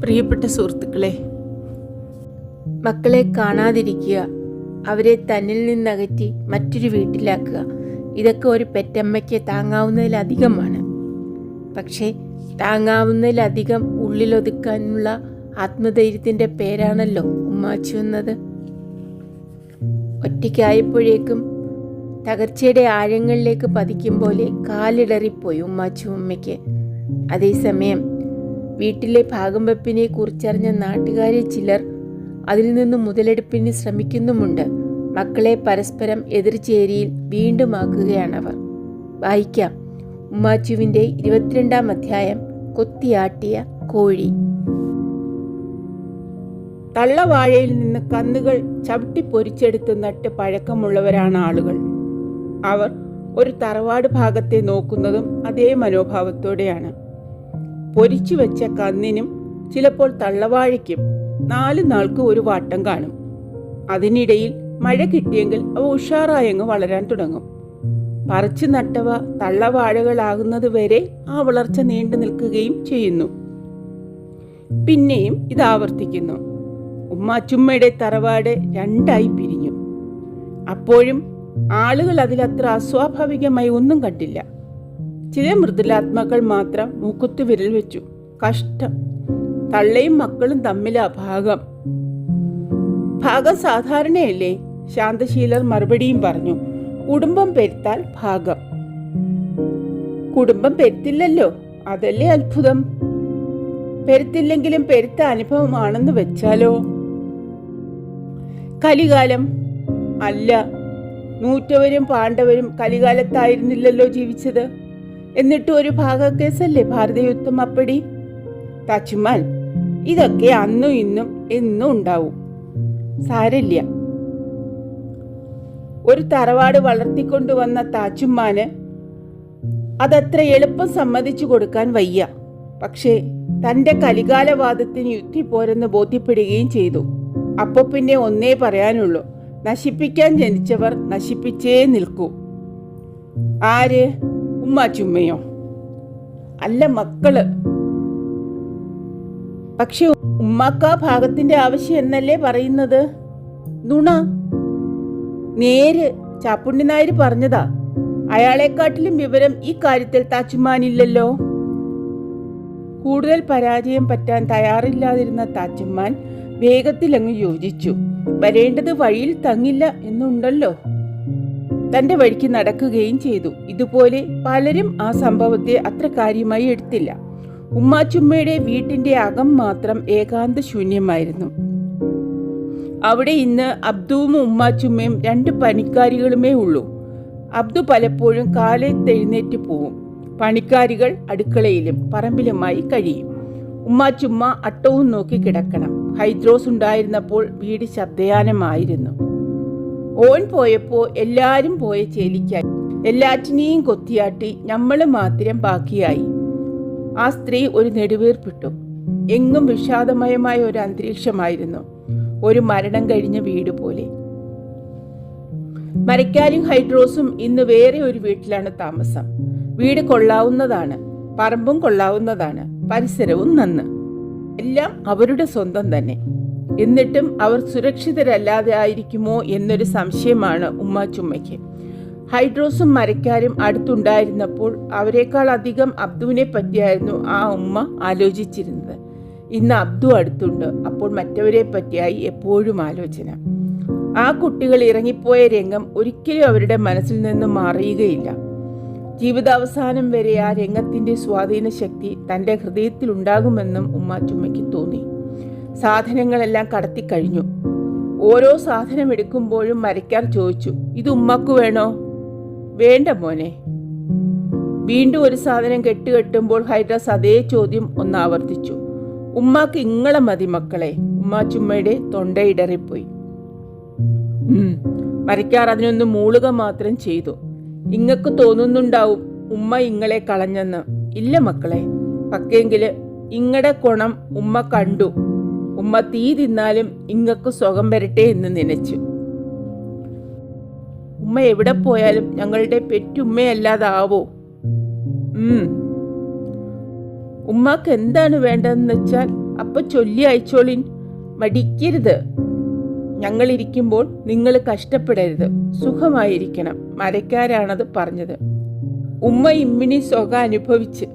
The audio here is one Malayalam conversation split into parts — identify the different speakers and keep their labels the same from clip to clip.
Speaker 1: പ്രിയപ്പെട്ട സുഹൃത്തുക്കളെ മക്കളെ കാണാതിരിക്കുക അവരെ തന്നിൽ നിന്നകറ്റി മറ്റൊരു വീട്ടിലാക്കുക ഇതൊക്കെ ഒരു പെറ്റമ്മയ്ക്ക് താങ്ങാവുന്നതിലധികമാണ്. പക്ഷേ താങ്ങാവുന്നതിലധികം ഉള്ളിലൊതുക്കാനുള്ള ആത്മധൈര്യത്തിന്റെ പേരാണല്ലോ ഉമ്മാച്ചു എന്നത്. ഒറ്റയ്ക്കായപ്പോഴേക്കും തകർച്ചയുടെ ആഴങ്ങളിലേക്ക് പതിക്കും പോലെ കാലിടറിപ്പോയി ഉമ്മാച്ചു ഉമ്മയ്ക്ക്. അതേസമയം വീട്ടിലെ ഭാഗം വെപ്പിനെ കുറിച്ചറിഞ്ഞ നാട്ടുകാരെ ചിലർ അതിൽ നിന്ന് മുതലെടുപ്പിന് ശ്രമിക്കുന്നുമുണ്ട്. മക്കളെ പരസ്പരം എതിർചേരിയിൽ വീണ്ടുമാക്കുകയാണവർ വായിക്കാം. ഉമ്മാച്ചുവിന്റെ ഇരുപത്തിരണ്ടാം അധ്യായം. കൊത്തിയാട്ടിയ കോഴി. തള്ളവാഴയിൽ നിന്ന് കന്നുകൾ ചവിട്ടി പൊരിച്ചെടുത്ത് നട്ട് പഴക്കമുള്ളവരാണ് ആളുകൾ. അവർ ഒരു തറവാട് ഭാഗത്തെ നോക്കുന്നതും അതേ മനോഭാവത്തോടെയാണ്. പൊരിച്ചു വെച്ച കന്നിനും ചിലപ്പോൾ തള്ളവാഴയ്ക്കും നാല് നാൾക്ക് ഒരു വാട്ടം കാണും. അതിനിടയിൽ മഴ കിട്ടിയെങ്കിൽ അവ ഉഷാറായങ്ങ് വളരാൻ തുടങ്ങും. പറിച്ചു നട്ടവ തള്ളവാഴകളാകുന്നത് വരെ ആ വളർച്ച നീണ്ടു നിൽക്കുകയും ചെയ്യുന്നു. പിന്നെയും ഇത് ആവർത്തിക്കുന്നു. ഉമ്മാച്ചുമ്മയുടെ തറവാട് രണ്ടായി പിരിഞ്ഞു. അപ്പോഴും ആളുകൾ അതിലത്ര അസ്വാഭാവികമായി ഒന്നും കണ്ടില്ല. ചില മൃദുലാത്മാക്കൾ മാത്രം മൂക്കുത്തു വിരൽ വെച്ചു. കഷ്ടം. തള്ളയും മക്കളും തമ്മിലാ ഭാഗം ഭാഗം സാധാരണയല്ലേ? ശാന്തശീലർ മറുപടിയും പറഞ്ഞു. കുടുംബം പെരുത്താൽ ഭാഗം. കുടുംബം പെരുത്തില്ലല്ലോ? അതല്ലേ അത്ഭുതം? പെരുത്തില്ലെങ്കിലും പെരുത്ത അനുഭവമാണെന്ന് വെച്ചാലോ? കലികാലം. അല്ല. നൂറ്റവരും പാണ്ഡവരും കലികാലത്തായിരുന്നില്ലല്ലോ ജീവിച്ചത്. എന്നിട്ട് ഒരു ഭാഗക്കേസല്ലേ ഭാരതയുദ്ധം അപ്പടി? തച്ചുമാൻ ഇതൊക്കെ അന്നും ഇന്നും എന്നും ഉണ്ടാവും. സാരല്ല ഒരു തറവാട് വളർത്തിക്കൊണ്ടുവന്ന താച്ചുമ്മാന് അതത്ര എളുപ്പം സമ്മതിച്ചു കൊടുക്കാൻ വയ്യ. പക്ഷേ തന്റെ കലികാലവാദത്തിന് പോരെന്ന് ബോധ്യപ്പെടുകയും ചെയ്തു. അപ്പോൾ പിന്നെ ഒന്നേ പറയാനുള്ളൂ നശിപ്പിക്കാൻ ജനിച്ചവർ നശിപ്പിച്ചേ നിൽക്കൂ. ആര്? ഉമ്മ ചുമ്മയോ? അല്ല മക്കൾ. പക്ഷെ ഉമ്മാക്ക ഭാഗത്തിന്റെ ആവശ്യം എന്നല്ലേ പറയുന്നത്? നുണ. നേര് ചാപ്പുണ്ണി നായർ പറഞ്ഞതാ. അയാളെക്കാട്ടിലും വിവരം ഈ കാര്യത്തിൽ താച്ചുമാനില്ലല്ലോ കൂടുതൽ പരാജയം പറ്റാൻ തയ്യാറില്ലാതിരുന്ന താച്ചുമാൻ വേഗത്തിലങ്ങ് യോജിച്ചു. വരേണ്ടത് വഴിയിൽ തങ്ങില്ല എന്നുണ്ടല്ലോ. തന്റെ വഴിക്ക് നടക്കുകയും ചെയ്തു. ഇതുപോലെ പലരും ആ സംഭവത്തെ അത്ര കാര്യമായി എടുത്തില്ല. ഉമ്മാച്ചുമ്മയുടെ വീട്ടിന്റെ അകം മാത്രം ഏകാന്ത ശൂന്യമായിരുന്നു. അവിടെ ഇന്ന് അബ്ദുവും ഉമ്മാച്ചുമ്മയും രണ്ട് പണിക്കാരികളുമേ ഉള്ളൂ. അബ്ദു പലപ്പോഴും കാലത്തെഴുന്നേറ്റ് പോവും. പണിക്കാരികൾ അടുക്കളയിലും പറമ്പിലുമായി കഴിയും. ഉമ്മാച്ചുമ്മ അട്ടവും നോക്കി കിടക്കണം. ഹൈദ്രോസ് ഉണ്ടായിരുന്നപ്പോൾ വീട് ശബ്ദയാനമായിരുന്നു. ഓൻ പോയപ്പോ എല്ലാരും പോയ ചേലിക്കായി. എല്ലാറ്റിനെയും കൊത്തിയാട്ടി നമ്മൾ മാത്രം ബാക്കിയായി. ആ സ്ത്രീ ഒരു നെടുവീർപ്പിട്ടു. എങ്ങും വിഷാദമയമായ ഒരു അന്തരീക്ഷമായിരുന്നു. ഒരു മരണം കഴിഞ്ഞ വീട് പോലെ. മരക്കാലും ഹൈഡ്രോസും ഇന്ന് വേറെ ഒരു വീട്ടിലാണ് താമസം. വീട് കൊള്ളാവുന്നതാണ് പറമ്പും കൊള്ളാവുന്നതാണ് പരിസരവും നന്ന്. എല്ലാം അവരുടെ സ്വന്തം തന്നെ. എന്നിട്ടും അവർ സുരക്ഷിതരല്ലാതെ ആയിരിക്കുമോ എന്നൊരു സംശയമാണ് ഉമ്മാച്ചുമ്മയ്ക്ക് ഹൈഡ്രോസും മരക്കാരും അടുത്തുണ്ടായിരുന്നപ്പോൾ അവരെക്കാൾ അധികം അബ്ദുവിനെ പറ്റിയായിരുന്നു ആ ഉമ്മ ആലോചിച്ചിരുന്നത്. ഇന്ന് അബ്ദു അടുത്തുണ്ട് അപ്പോൾ മറ്റവരെ പറ്റിയായി എപ്പോഴും ആലോചന. ആ കുട്ടികൾ ഇറങ്ങിപ്പോയ രംഗം ഒരിക്കലും അവരുടെ മനസ്സിൽ നിന്ന് മാറിയുകയില്ല. ജീവിതാവസാനം വരെ ആ രംഗത്തിന്റെ സ്വാധീന ശക്തി തന്റെ ഹൃദയത്തിൽ ഉണ്ടാകുമെന്നും ഉമ്മാച്ചുമ്മയ്ക്ക് തോന്നി. സാധനങ്ങളെല്ലാം കടത്തിക്കഴിഞ്ഞു. ഓരോ സാധനം എടുക്കുമ്പോഴും മരക്കാർ ചോദിച്ചു ഇത് ഉമ്മക്കു വേണോ? വേണ്ട മോനെ. വീണ്ടും ഒരു സാധനം കെട്ടുകെട്ടുമ്പോൾ ഹൈദ്രാസ് അതേ ചോദ്യം ഒന്ന് ആവർത്തിച്ചു. ഉമ്മാക്ക് ഇങ്ങളെ മതി മക്കളെ. ഉമ്മാച്ചുമ്മയുടെ തൊണ്ടയിടറിപ്പോയി മരക്കാർ അതിനൊന്ന് മൂളുക മാത്രം ചെയ്തു. ഇങ്ങക്ക് തോന്നുന്നുണ്ടാവും ഉമ്മ ഇങ്ങളെ കളഞ്ഞെന്ന്. ഇല്ല മക്കളെ. പക്കെങ്കിൽ ഇങ്ങടെ കൊണം ഉമ്മ കണ്ടു. ഉമ്മ തീ തിന്നാലും ഇങ്ങക്ക് സുഖം വരട്ടെ എന്ന് നനച്ചു. ഉമ്മ എവിടെ പോയാലും ഞങ്ങളുടെ പെറ്റുമ്മയല്ലാതാവോ ഉമ്മാക്ക് എന്താണ് വേണ്ടതെന്ന് വെച്ചാൽ അപ്പൊ ചൊല്ലി അയച്ചോളിൻ. മടിക്കരുത്. ഞങ്ങളിരിക്കുമ്പോൾ നിങ്ങൾ കഷ്ടപ്പെടരുത്. സുഖമായിരിക്കണം. മരക്കാരാണത് പറഞ്ഞത്. ഉമ്മ ഇമ്മിണി സുഖ അനുഭവിച്ച്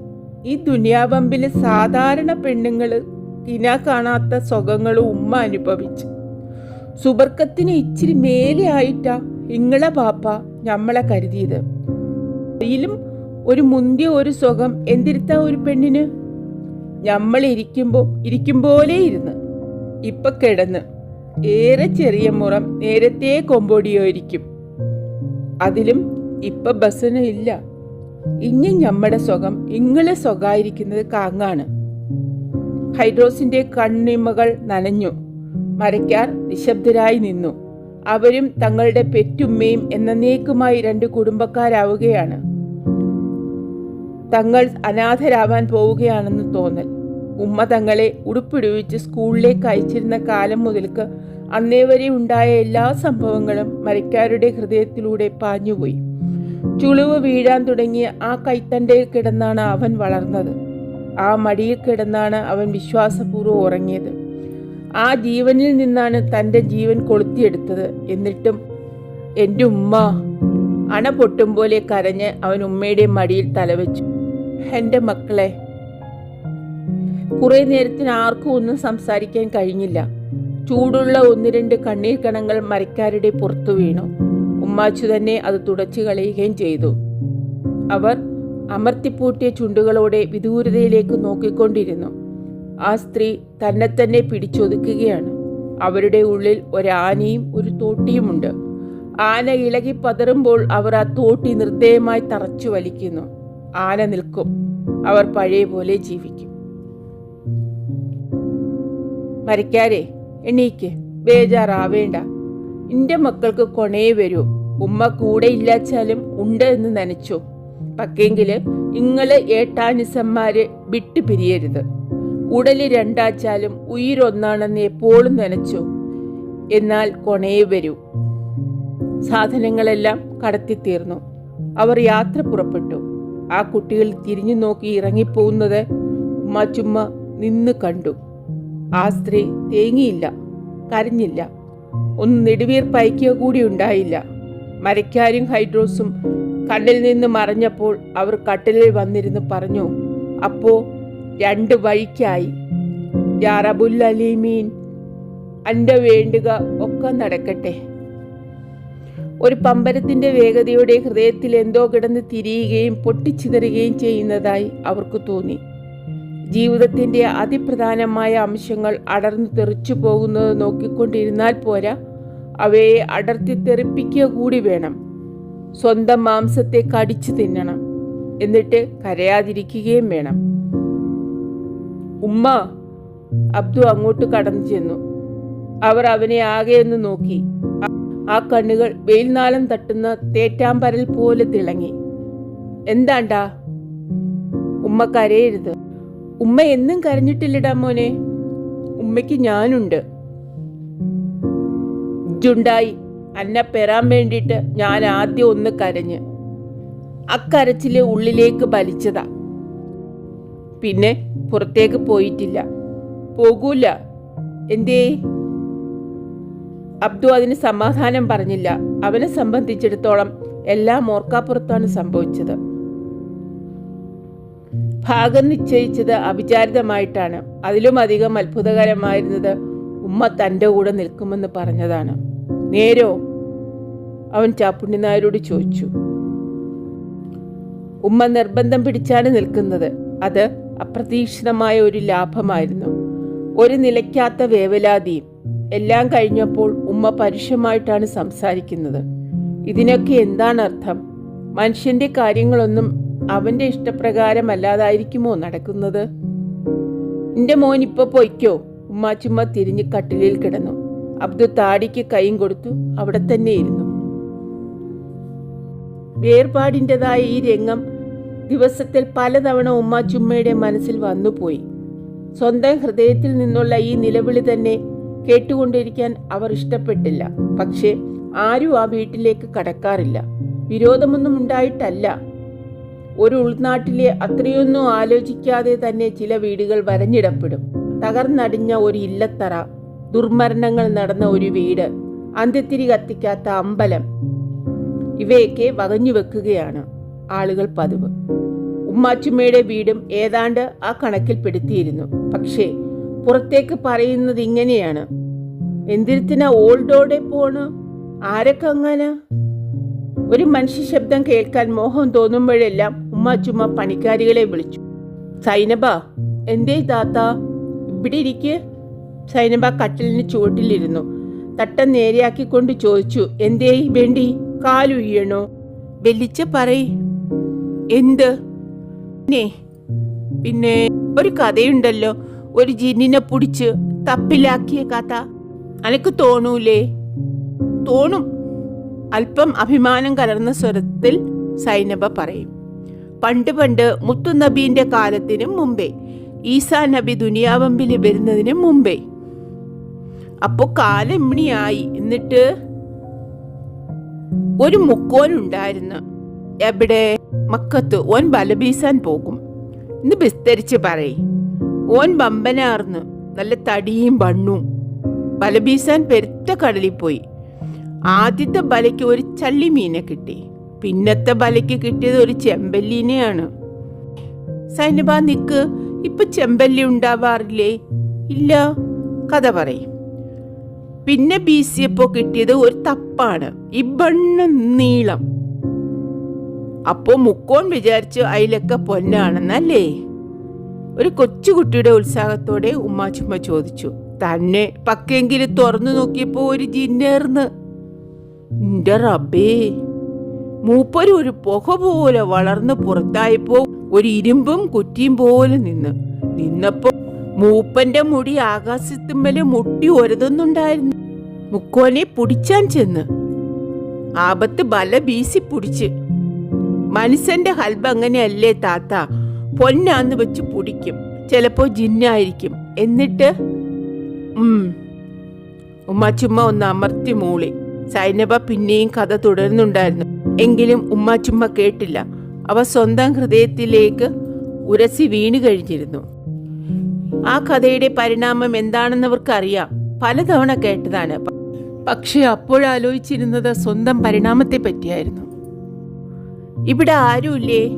Speaker 1: ഈ ദുനിയാവമ്പിൽ സാധാരണ പെണ്ണുങ്ങൾ കിന കാണാത്ത സുഖങ്ങളും ഉമ്മ അനുഭവിച്ച്. സുബർക്കത്തിന് ഇച്ചിരി മേലെ ആയിട്ടാ ഇങ്ങളെ പാപ്പ ഞമ്മളെ കരുതിയത്. അതിലും ഒരു മുന്തിയ ഒരു സുഖം എന്തിരുത്ത ഒരു പെണ്ണിന്? ഞമ്മൾ ഇരിക്കുമ്പോ ഇരിക്കും പോലെ ഇരുന്ന്. ഇപ്പൊ കിടന്ന് ഏറെ ചെറിയ മുറം നേരത്തെ കൊമ്പോടിയോയിരിക്കും. അതിലും ഇപ്പൊ ബസ്സിന് ഇല്ല. ഇനി ഞമ്മടെ സുഖം ഇങ്ങളെ സുഖമായിരിക്കുന്നത് കാങ്ങാണ്. ഹൈഡ്രോസിന്റെ കണ്ണിമകൾ നനഞ്ഞു. മരയ്ക്കാർ നിശബ്ദരായി നിന്നു. അവരും തങ്ങളുടെ പെറ്റുമ്മയും എന്നേക്കുമായി രണ്ട് കുടുംബക്കാരാവുകയാണ്. തങ്ങൾ അനാഥരാവാൻ പോവുകയാണെന്ന് തോന്നൽ. ഉമ്മ തങ്ങളെ ഉടുപ്പിടുവിച്ച് സ്കൂളിലേക്ക് അയച്ചിരുന്ന കാലം മുതൽക്ക് അന്നേ വരെ ഉണ്ടായ എല്ലാ സംഭവങ്ങളും മരക്കാരുടെ ഹൃദയത്തിലൂടെ പാഞ്ഞുപോയി. ചുളിവ് വീഴാൻ തുടങ്ങിയ ആ കൈത്തണ്ടയിൽ കിടന്നാണ് അവൻ വളർന്നത്. ആ മടിയിൽ കിടന്നാണ് അവൻ വിശ്വാസപൂർവം ഉറങ്ങിയത്. ആ ജീവനിൽ നിന്നാണ് തന്റെ ജീവൻ കൊളുത്തിയെടുത്തത്. എന്നിട്ടും എന്റെ ഉമ്മ അണ പൊട്ടും പോലെ കരഞ്ഞ് അവൻ ഉമ്മയുടെ മടിയിൽ തലവെച്ചു. എന്റെ മക്കളെ കുറെ നേരത്തിന് ആർക്കും ഒന്നും സംസാരിക്കാൻ കഴിഞ്ഞില്ല. ചൂടുള്ള ഒന്ന് രണ്ട് കണ്ണീർ കണങ്ങൾ മരക്കാരുടെ പുറത്തു വീണു. ഉമ്മാച്ചു തന്നെ അത് തുടച്ചു കളയുകയും ചെയ്തു. അവർ അമർത്തിപ്പൂട്ടിയ ചുണ്ടുകളോടെ വിദൂരതയിലേക്ക് നോക്കിക്കൊണ്ടിരുന്നു. ആ സ്ത്രീ തന്നെ തന്നെ പിടിച്ചൊതുക്കുകയാണ്. അവരുടെ ഉള്ളിൽ ഒരാനയും ഒരു തോട്ടിയുമുണ്ട്. ആന ഇളകി പതറുമ്പോൾ അവർ ആ തോട്ടി നിർദ്ദയമായി തറച്ചു വലിക്കുന്നു. ആന നിൽക്കും. അവർ പഴയ പോലെ ജീവിക്കും. മരിക്കാരെ എണീക്ക്. ബേജാറാവേണ്ട. ഇന്റെ മക്കൾക്ക് കൊണേ വരൂ. ഉമ്മ കൂടെ ഇല്ലാച്ചാലും ഉണ്ട് എന്ന് നനച്ചോ. പക്കെങ്കിൽ നിങ്ങൾ ഏട്ടാനിസന്മാര് വിട്ടു പിരിയരുത്. ഉടൽ രണ്ടാച്ചാലും ഉയിരൊന്നാണെന്ന് എപ്പോഴും നനച്ചു. എന്നാൽ കൊണയെ വരൂ. സാധനങ്ങളെല്ലാം കടത്തിത്തീർന്നു. അവർ യാത്ര പുറപ്പെട്ടു. ആ കുട്ടികൾ തിരിഞ്ഞു നോക്കി ഇറങ്ങിപ്പോകുന്നത് ഉമ്മ ചുമ്മ നിന്ന് കണ്ടു. ആ സ്ത്രീ തേങ്ങിയില്ല കരഞ്ഞില്ല. ഒന്ന് നെടുവീർപ്പയക്കുക കൂടി ഉണ്ടായില്ല. മരക്കാരും ഹൈഡ്രോസും കണ്ണിൽ നിന്ന് മറഞ്ഞപ്പോൾ അവർ കട്ടിലിൽ വന്നിരുന്ന് പറഞ്ഞു അപ്പോ രണ്ട് വഴിക്കായി. യാ റബുൽ അലീമീൻ അന്റെ വേണ്ടുക ഒക്കെ നടക്കട്ടെ. ഒരു പമ്പരത്തിന്റെ വേഗതയോടെ ഹൃദയത്തിൽ എന്തോ കിടന്ന് തിരിയുകയും പൊട്ടിച്ചിതറുകയും ചെയ്യുന്നതായി അവർക്ക് തോന്നി. ജീവിതത്തിന്റെ അതിപ്രധാനമായ അംശങ്ങൾ അടർന്നു തെറിച്ചു പോകുന്നത് നോക്കിക്കൊണ്ടിരുന്നാൽ പോരാ അവയെ അടർത്തി തെറിപ്പിക്കുക കൂടി വേണം. സ്വന്തം മാംസത്തെ കടിച്ചു തിന്നണം. എന്നിട്ട് കരയാതിരിക്കുകയും വേണം. ഉമ്മ അബ്ദു അങ്ങോട്ട് കടന്നു ചെന്നു. അവർ അവനെ ആകെ എന്ന് നോക്കി. ആ കണ്ണുകൾ വെയിൽനാലം തട്ടുന്ന തേറ്റാമ്പരൽ പോലെ തിളങ്ങി. എന്താണ്ടാ? ഉമ്മ കരയരുത്. ഉമ്മ എന്നും കരഞ്ഞിട്ടില്ലടാ മോനെ. ഉമ്മയ്ക്ക് ഞാനുണ്ട്. ഇജുണ്ടായി അന്നെ പെറാൻ വേണ്ടിയിട്ട് ഞാൻ ആദ്യം ഒന്ന് കരഞ്ഞ്. അക്കരച്ചിലെ ഉള്ളിലേക്ക് വലിച്ചതാ. പിന്നെ പുറത്തേക്ക് പോയിട്ടില്ല. പോകൂല. എന്തേ? അബ്ദു അതിന് സമാധാനം പറഞ്ഞില്ല. അവനെ സംബന്ധിച്ചിടത്തോളം എല്ലാം ഓർക്കാപ്പുറത്താണ് സംഭവിച്ചത്. ഭാഗം നിശ്ചയിച്ചത് അവിചാരിതമായിട്ടാണ്. അതിലും അധികം അത്ഭുതകരമായിരുന്നത് ഉമ്മ തന്റെ കൂടെ നിൽക്കുമെന്ന് പറഞ്ഞതാണ്. നേരോ? അവൻ ചാപ്പുണ്ണി നായരോട് ചോദിച്ചു. ഉമ്മ നിർബന്ധം പിടിച്ചാണ് നിൽക്കുന്നത്. അത് അപ്രതീക്ഷിതമായ ഒരു ലാഭമായിരുന്നു. ഒരു നിലയ്ക്കാത്ത വേവലാതിയും. എല്ലാം കഴിഞ്ഞപ്പോൾ ഉമ്മ പരുഷമായിട്ടാണ് സംസാരിക്കുന്നത്. ഇതിനൊക്കെ എന്താണ് അർത്ഥം? മനുഷ്യന്റെ കാര്യങ്ങളൊന്നും അവന്റെ ഇഷ്ടപ്രകാരം അല്ലാതായിരിക്കുമോ നടക്കുന്നത്? എന്റെ മോൻ ഇപ്പൊ പൊയ്ക്കോ? ഉമ്മാച്ചുമ്മ തിരിഞ്ഞ് കട്ടിലിൽ കിടന്നു. അബ്ദു താടിക്ക് കൈയും കൊടുത്തു അവിടെ തന്നെ ഇരുന്നു. വേർപാടിന്റെതായ ഈ രംഗം ദിവസത്തിൽ പലതവണ ഉമ്മ ചുമ്മയുടെ മനസ്സിൽ വന്നുപോയി. സ്വന്തം ഹൃദയത്തിൽ നിന്നുള്ള ഈ നിലവിളി തന്നെ കേട്ടുകൊണ്ടിരിക്കാൻ അവർ ഇഷ്ടപ്പെട്ടില്ല. പക്ഷേ ആരും ആ വീട്ടിലേക്ക് കടക്കാറില്ല. വിരോധമൊന്നും ഉണ്ടായിട്ടല്ല. ഒരു ഉൾനാട്ടിലെ അത്രയൊന്നും ആലോചിക്കാതെ തന്നെ ചില വീടുകൾ വരഞ്ഞിടപ്പെടും. തകർന്നടിഞ്ഞ ഒരു ഇല്ലത്തറ ദുർമരണങ്ങൾ നടന്ന ഒരു വീട് അന്ത്യത്തിരി കത്തിക്കാത്ത അമ്പലം. ഇവയൊക്കെ വകഞ്ഞു വെക്കുകയാണ് ആളുകൾ പതിവ്. ഉമ്മാച്ചുമ്മയുടെ വീടും ഏതാണ്ട് ആ കണക്കിൽ പെടുത്തിയിരുന്നു. പക്ഷേ പുറത്തേക്ക് പറയുന്നത് ഇങ്ങനെയാണ്. എന്തിരത്തിനാ ഓൾഡോടെ പോണ്? ആരൊക്കെ അങ്ങനെ? ഒരു മനുഷ്യ ശബ്ദം കേൾക്കാൻ മോഹം തോന്നുമ്പോഴെല്ലാം ഉമ്മാച്ചുമ്മ പണിക്കാരികളെ വിളിച്ചു. സൈനബ എന്തേ താത്ത? ഇവിടെ ഇരിക്ക്. സൈനബ കട്ടിലിന് ചുവട്ടിലിരുന്നു. തട്ടം നേരെയാക്കിക്കൊണ്ട് ചോദിച്ചു എന്തേ വേണ്ടി കാലുയ്യണോ വെല്ലിച്ച പറയ്. എന്ത്? പിന്നെ പിന്നെ ഒരു കഥയുണ്ടല്ലോ ഒരു ജിന്നിനെ പിടിച്ച് തപ്പിലാക്കിയ കഥ. അനക്ക് തോന്നൂലേ? തോന്നും. അല്പം അഭിമാനം കലർന്ന സ്വരത്തിൽ സൈനബ പറയും. പണ്ട് പണ്ട് മുത്തുനബീന്റെ കാലത്തിനും മുമ്പേ ഈസാ നബി ദുനിയാവമ്പിൽ വരുന്നതിന് മുമ്പേ അപ്പോ കാലം ഇമ്മിണിയായി. എന്നിട്ട് ഒരു മുക്കോനുണ്ടായിരുന്നു എവിടെ? മക്കത്ത്. ഓൻ ബലബീസാൻ പോകും. ഇന്ന് വിസ്തരിച്ച് പറയും. ഓൻ ബമ്പനാർന്ന് നല്ല തടിയും ബണ്ണും ബലബീസാൻ പെരുത്ത കടലിൽ പോയി. ആദ്യത്തെ ബലയ്ക്ക് ഒരു ചള്ളി മീനെ കിട്ടി. പിന്നത്തെ ബലയ്ക്ക് കിട്ടിയത് ഒരു ചെമ്പല്ലിനെയാണ്. സൈനബ നിക്ക്. ഇപ്പൊ ചെമ്പല്ലി ഉണ്ടാവാറില്ലേ? ഇല്ല. കഥ പറയും. പിന്നെ ബീസിയപ്പോ കിട്ടിയത് ഒരു തപ്പാണ്. ഇബണ്ണ് ബണ്ണ നീളം. അപ്പോ മുക്കോൻ വിചാരിച്ചു അതിലൊക്കെ പൊന്നാണെന്നല്ലേ? ഒരു കൊച്ചുകുട്ടിയുടെ ഉത്സാഹത്തോടെ ഉമ്മാച്ചുമ്മ ചോദിച്ചു തന്നെ പക്കെങ്കിലും തുറന്നു നോക്കിയപ്പോ ഒരു ജിന്നേർന്ന്. റബേ മൂപ്പര് ഒരു പുക പോലെ വളർന്ന് പുറത്തായപ്പോ ഒരു ഇരുമ്പും കുറ്റിയും പോലെ നിന്ന്. നിന്നപ്പോ മൂപ്പന്റെ മുടി ആകാശത്തുമ്മൽ മുട്ടി ഒരതുന്നുണ്ടായിരുന്നു. മുക്കോനെ പിടിച്ചാൻ ചെന്ന്. ആപത്ത് ബല ബീസി പിടിച്ച്. മനുഷ്യന്റെ ഹൽബ് അങ്ങനെയല്ലേ താത്ത? പൊന്നാന്ന് വെച്ച് പിടിക്കും. ചിലപ്പോ ജിന്നായിരിക്കും. എന്നിട്ട്? ഉം. ചുമ്മ ഒന്ന് അമർത്തി മൂളി. സൈനബ പിന്നെയും കഥ തുടരുന്നുണ്ടായിരുന്നു. എങ്കിലും ഉമ്മാച്ചുമ്മ കേട്ടില്ല. അവ സ്വന്തം ഹൃദയത്തിലേക്ക് ഉരസി വീണു കഴിഞ്ഞിരുന്നു. ആ കഥയുടെ പരിണാമം എന്താണെന്നവർക്ക് അറിയാം പലതവണ കേട്ടതാണ്. പക്ഷെ അപ്പോഴാലോചിച്ചിരുന്നത് സ്വന്തം പരിണാമത്തെ പറ്റിയായിരുന്നു. ഇവിടെ ആരുമില്ലേ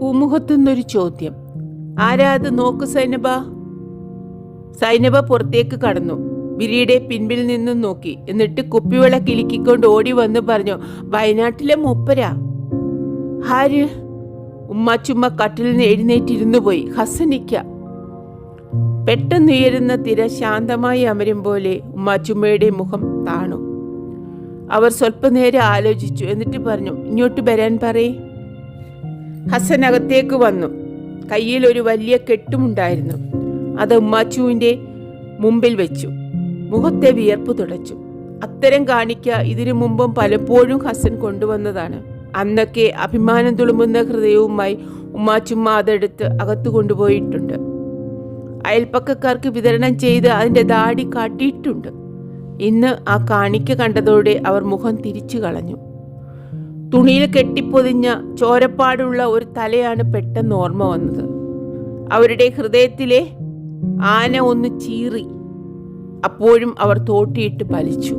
Speaker 1: പൂമുഖത്തുനിന്നൊരു ചോദ്യം. ആരാ അത്? നോക്ക് സൈനബ. സൈനബ പുറത്തേക്ക് കടന്നു. ബിരിയുടെ പിൻപിൽ നിന്നും നോക്കി. എന്നിട്ട് കുപ്പിവെള്ള കിലുക്കിക്കൊണ്ട് ഓടി വന്ന് പറഞ്ഞു വയനാട്ടിലെ മൂപ്പരാ. ആര്? ഉമ്മാച്ചുമ്മ കട്ടിൽ നിന്ന് എഴുന്നേറ്റിരുന്നു പോയി. ഹസനിക്ക. പെട്ടെന്നുയരുന്ന തിര ശാന്തമായി അമരും പോലെ ഉമ്മാച്ചുമ്മയുടെ മുഖം താണു. അവർ സ്വല്പനേരം ആലോചിച്ചു. എന്നിട്ട് പറഞ്ഞു ഇങ്ങോട്ട് വരാൻ പറയേ. ഹസൻ അകത്തേക്ക് വന്നു. കയ്യിൽ ഒരു വലിയ കെട്ടുമുണ്ടായിരുന്നു അത് ഉമ്മാച്ചുവിന്റെ മുമ്പിൽ വെച്ചു. മുഖത്തെ വിയർപ്പ് തുടച്ചു. അത്തരം കാണിക്ക ഇതിനു മുമ്പും പലപ്പോഴും ഹസൻ കൊണ്ടുവന്നതാണ്. അന്നൊക്കെ അഭിമാനം തുളുമ്പുന്ന ഹൃദയവുമായി ഉമ്മാച്ചുമ്മ അതെടുത്ത് അകത്തു കൊണ്ടുപോയിട്ടുണ്ട്. അയൽപ്പക്കക്കാർക്ക് വിതരണം ചെയ്ത് അതിന്റെ ദാടി കാട്ടിയിട്ടുണ്ട്. ഇന്ന് ആ കാണിക്ക കണ്ടതോടെ അവർ മുഖം തിരിച്ചു കളഞ്ഞു. തുണിയിൽ കെട്ടിപ്പൊതിഞ്ഞ ചോരപ്പാടുള്ള ഒരു തലയാണ് പെട്ടെന്ന് ഓർമ്മ വന്നത്. അവരുടെ ഹൃദയത്തിലെ ആന ഒന്ന് ചീറി. അപ്പോഴും അവർ തോട്ടിയിട്ട് പലിച്ചു.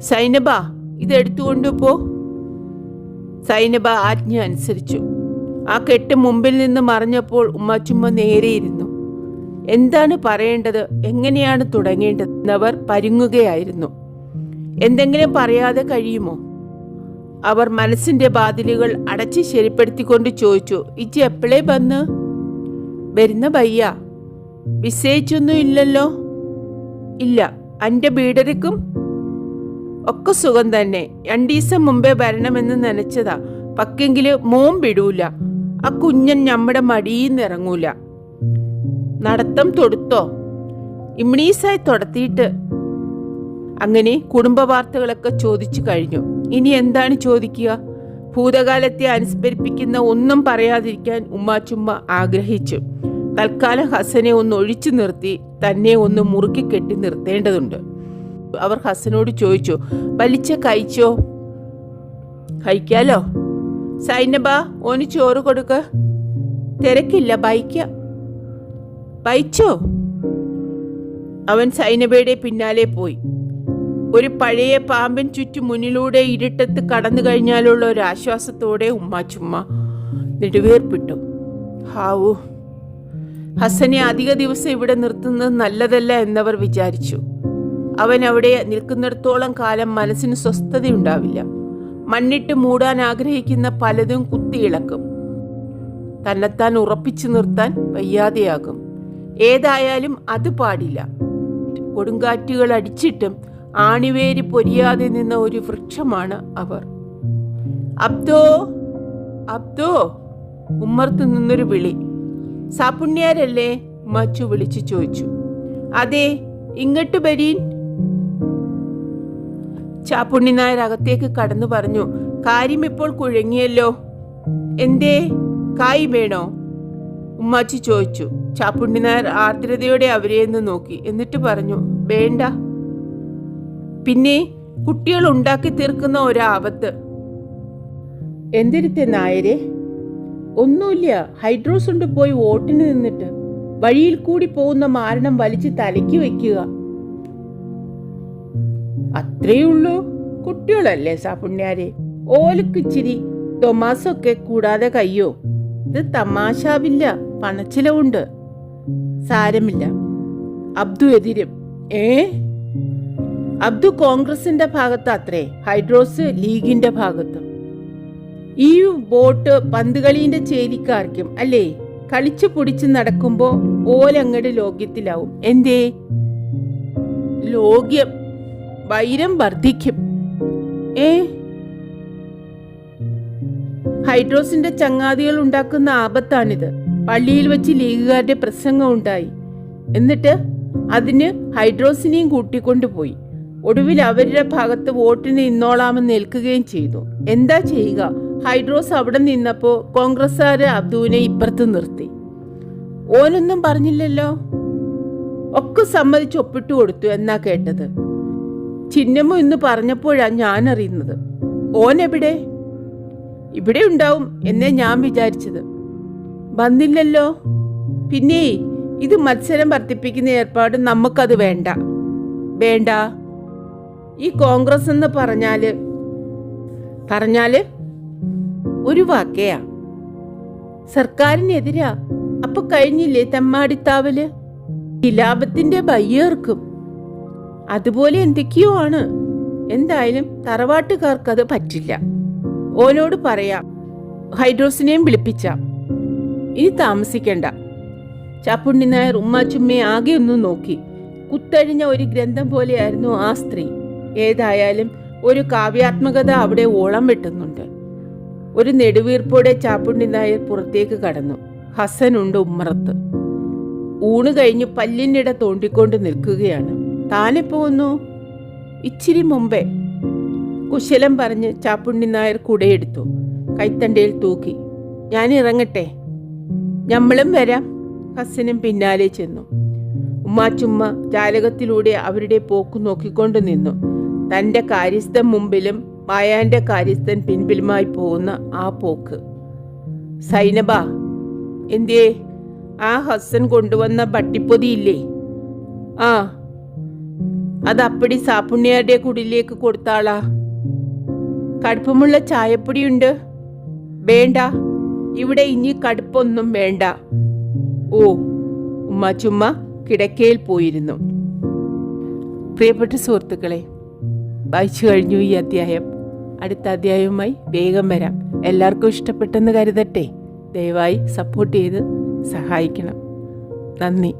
Speaker 1: സൈനബ ഇതെടുത്തുകൊണ്ടുപോ. സൈനബ ആജ്ഞ അനുസരിച്ചു. ആ കെട്ട് മുമ്പിൽ നിന്ന് മറിഞ്ഞപ്പോൾ ഉമ്മച്ചുമ്മ നേരെയിരുന്നു എന്താണ് പറയേണ്ടത്? എങ്ങനെയാണ് തുടങ്ങേണ്ടത് എന്നവർ പരുങ്ങുകയായിരുന്നു. എന്തെങ്കിലും പറയാതെ കഴിയുമോ? അവർ മനസ്സിന്റെ ബാതിലുകൾ അടച്ച് ശരിപ്പെടുത്തിക്കൊണ്ട് ചോദിച്ചു ഇജ്ജ് എപ്പോഴേ വന്ന്? വരുന്ന ബയ്യ വിസയിച്ചൊന്നും ഇല്ലല്ലോ. ഇല്ല. എന്റെ ബീഡരിക്കും ഒക്കെ സുഖം തന്നെ. രണ്ടീസം മുമ്പേ വരണമെന്ന് നനച്ചതാ. പക്കെങ്കിൽ മോം വിടൂല. ആ കുഞ്ഞൻ നമ്മുടെ മടിയിന്ന് ഇറങ്ങൂല നടത്തം തൊടുത്തോ? ഇമ്ണീസായി തൊടത്തിയിട്ട്. അങ്ങനെ കുടുംബ വാർത്തകളൊക്കെ ചോദിച്ചു കഴിഞ്ഞു. ഇനി എന്താണ് ചോദിക്കുക? ഭൂതകാലത്തെ അനുസ്മരിപ്പിക്കുന്ന ഒന്നും പറയാതിരിക്കാൻ ഉമ്മാച്ചുമ്മ ആഗ്രഹിച്ചു. തൽക്കാലം ഹസനെ ഒന്ന് ഒഴിച്ചു നിർത്തി തന്നെ ഒന്ന് മുറുക്കി കെട്ടി നിർത്തേണ്ടതുണ്ട്. അവർ ഹസനോട് ചോദിച്ചു വലിച്ച കഴിച്ചോ? കഴിക്കാലോ? സൈനബ ഓന് ചോറ് കൊടുക്ക. തിരക്കില്ല ബൈക്ക. ബൈച്ചോ? അവൻ സൈനബയുടെ പിന്നാലെ പോയി. ഒരു പഴയ പാമ്പൻ ചുറ്റു മുന്നിലൂടെ ഇരുട്ടത്ത് കടന്നു കഴിഞ്ഞാലുള്ള ഒരു ആശ്വാസത്തോടെ ഉമ്മ ചുമ്മ നെടുവേർപ്പിട്ടു. ഹാവു. ഹസനെ അധിക ദിവസം ഇവിടെ നിർത്തുന്നത് നല്ലതല്ല എന്നവർ വിചാരിച്ചു. അവൻ അവിടെ നിൽക്കുന്നിടത്തോളം കാലം മനസ്സിന് സ്വസ്ഥതയുണ്ടാവില്ല. മണ്ണിട്ട് മൂടാൻ ആഗ്രഹിക്കുന്ന പലതും കുത്തിയിളക്കും. തന്നെത്താൻ ഉറപ്പിച്ചു നിർത്താൻ വയ്യാതെയാകും. ഏതായാലും അത് പാടില്ല. കൊടുങ്കാറ്റുകൾ അടിച്ചിട്ടും ആണിവേര് പൊരിയാതെ നിന്ന ഒരു വൃക്ഷമാണ് അവർ. അബ്ദോ അബ്ദോ ഉമ്മർത്ത് നിന്നൊരു വിളി. സാപുണ്യാരല്ലേ? മച്ചു വിളിച്ചു ചോദിച്ചു. അതെ ഇങ്ങട്ട് വരീൻ ചാപ്പുണ്ണി നായർ അകത്തേക്ക് കടന്നു പറഞ്ഞു കാര്യം ഇപ്പോൾ കുഴങ്ങിയല്ലോ. എന്തേ? കായ് വേണോ? ഉമ്മാച്ചി ചോദിച്ചു. ചാപ്പുണ്ണി നായർ ആർദ്രതയോടെ അവരെയൊന്ന് നോക്കി. എന്നിട്ട് പറഞ്ഞു വേണ്ട. പിന്നെ കുട്ടികൾ ഉണ്ടാക്കി തീർക്കുന്ന ഒരാപത്ത്. എന്തിരുത്തെ നായരെ? ഒന്നുമില്ല. ഹൈഡ്രോസ് കൊണ്ട് പോയി വോട്ടിന് നിന്നിട്ട്. വഴിയിൽ കൂടി പോകുന്ന മാരണം വലിച്ച് തലയ്ക്ക് വെക്കുക അത്രയുള്ളൂ കുട്ടികളല്ലേ സാപുണ്യാരെ ഓലക്ക് ഇച്ചിരി തൊമാസൊക്കെ കൂടാതെ കയ്യോ? ഇത് തമാശാവില്ല പണച്ചിലവുണ്ട്. സാരമില്ല. അബ്ദു എതിരും. ഏ? അബ്ദു കോൺഗ്രസിന്റെ ഭാഗത്ത് അത്രേ ഹൈഡ്രോസ് ലീഗിന്റെ ഭാഗത്ത്. ഈ ബോട്ട് പന്തുകളീന്റെ ചേരിക്കാർക്കും അല്ലേ? കളിച്ചു പൊടിച്ച് നടക്കുമ്പോ ഓലങ്ങട് ലോക്യത്തിലാവും എന്തേ? ലോക്യം. വൈരം വർദ്ധിക്കും. ഏ? ഹൈഡ്രോസിന്റെ ചങ്ങാതികൾ ഉണ്ടാക്കുന്ന ആപത്താണിത്. പള്ളിയിൽ വെച്ച് ലീഗുകാരുടെ പ്രസംഗം ഉണ്ടായി. എന്നിട്ട് അതിന് ഹൈഡ്രോസിനെയും കൂട്ടിക്കൊണ്ടുപോയി ഒടുവിൽ അവരുടെ ഭാഗത്ത് വോട്ടിന് നിന്നോളാമെന്ന് ഏൽക്കുകയും ചെയ്തു. എന്താ ചെയ്യുക? ഹൈഡ്രോസ് അവിടെ നിന്നപ്പോ കോൺഗ്രസ്സുകാര് അബ്ദുവിനെ ഇപ്പുറത്ത് നിർത്തി. ഓനൊന്നും പറഞ്ഞില്ലല്ലോ? ഒക്കെ സമ്മതിച്ച് ഒപ്പിട്ട് കൊടുത്തു എന്നാ കേട്ടത്. ചിന്നമ്മ എന്ന് പറഞ്ഞപ്പോഴാണ് ഞാൻ അറിയുന്നത് ഓൻ എവിടെ ഇവിടെ ഉണ്ടാവും എന്നേ ഞാൻ വിചാരിച്ചത്. വന്നില്ലല്ലോ. പിന്നെ ഇത് മത്സരം വർദ്ധിപ്പിക്കുന്ന ഏർപ്പാട് നമുക്കത് വേണ്ട. വേണ്ട. ഈ കോൺഗ്രസ് എന്ന് പറഞ്ഞാൽ പറഞ്ഞാൽ ഒരു വാക്കയാ. സർക്കാരിനെതിരാ. അപ്പൊ കഴിഞ്ഞില്ലേ തെമ്മാടിത്താവൽ? ലാഭത്തിന്റെ ബയ്യേർക്കും. അതുപോലെ എന്തൊക്കെയോ ആണ്. എന്തായാലും തറവാട്ടുകാർക്ക് അത് പറ്റില്ല. ഓനോട് പറയാം ഹൈഡ്രോസിനെയും വിളിപ്പിച്ചാം. ഇനി താമസിക്കണ്ട. ചാപ്പുണ്ണി നായർ ഉമ്മാച്ചുമ്മയെ ആകെ ഒന്ന് നോക്കി. കുത്തഴിഞ്ഞ ഒരു ഗ്രന്ഥം പോലെയായിരുന്നു ആ സ്ത്രീ. ഏതായാലും ഒരു കാവ്യാത്മകത അവിടെ ഓളം വെട്ടുന്നുണ്ട്. ഒരു നെടുവീർപ്പോടെ ചാപ്പുണ്ണി നായർ പുറത്തേക്ക് കടന്നു. ഹസനുണ്ട് ഉമ്മറത്ത്. ഊണ് കഴിഞ്ഞ് പല്ലിനിട തോണ്ടിക്കൊണ്ട് നിൽക്കുകയാണ്. താനെപ്പോ വന്നു ഇച്ചിരി മുമ്പേ. കുശലം പറഞ്ഞ് ചാപ്പുണ്ണി നായർ കുടയെടുത്തു. കൈത്തണ്ടയിൽ തൂക്കി. ഞാൻ ഇറങ്ങട്ടെ ഞമ്മളും വരാം. ഹസനും പിന്നാലെ ചെന്നു. ഉമ്മാച്ചുമ്മ ജാലകത്തിലൂടെ അവരുടെ പോക്ക് നോക്കിക്കൊണ്ട് നിന്നു. തന്റെ കാര്യസ്ഥൻ മുമ്പിലും മായാന്റെ കാര്യസ്ഥൻ പിൻപിലുമായി പോകുന്ന ആ പോക്ക്. സൈനബ എന്തേ ആ ഹസൻ കൊണ്ടുവന്ന പട്ടിപ്പൊതിയില്ലേ? ആ അത് അപ്പടി സാപ്പുണ്ണിയാരുടെ കുടിലേക്ക് കൊടുത്താളാ. കടുപ്പമുള്ള ചായപ്പൊടിയുണ്ട്. വേണ്ട ഇവിടെ ഇനി കടുപ്പൊന്നും വേണ്ട. ഓ ഉമ്മ ചുമ്മ കിടക്കയിൽ പോയിരുന്നു. പ്രിയപ്പെട്ട സുഹൃത്തുക്കളെ വായിച്ചു കഴിഞ്ഞു ഈ അധ്യായം. അടുത്ത അധ്യായവുമായി വേഗം വരാം. എല്ലാവർക്കും ഇഷ്ടപ്പെട്ടെന്ന് കരുതട്ടെ. ദയവായി സപ്പോർട്ട് ചെയ്ത് സഹായിക്കണം. നന്ദി.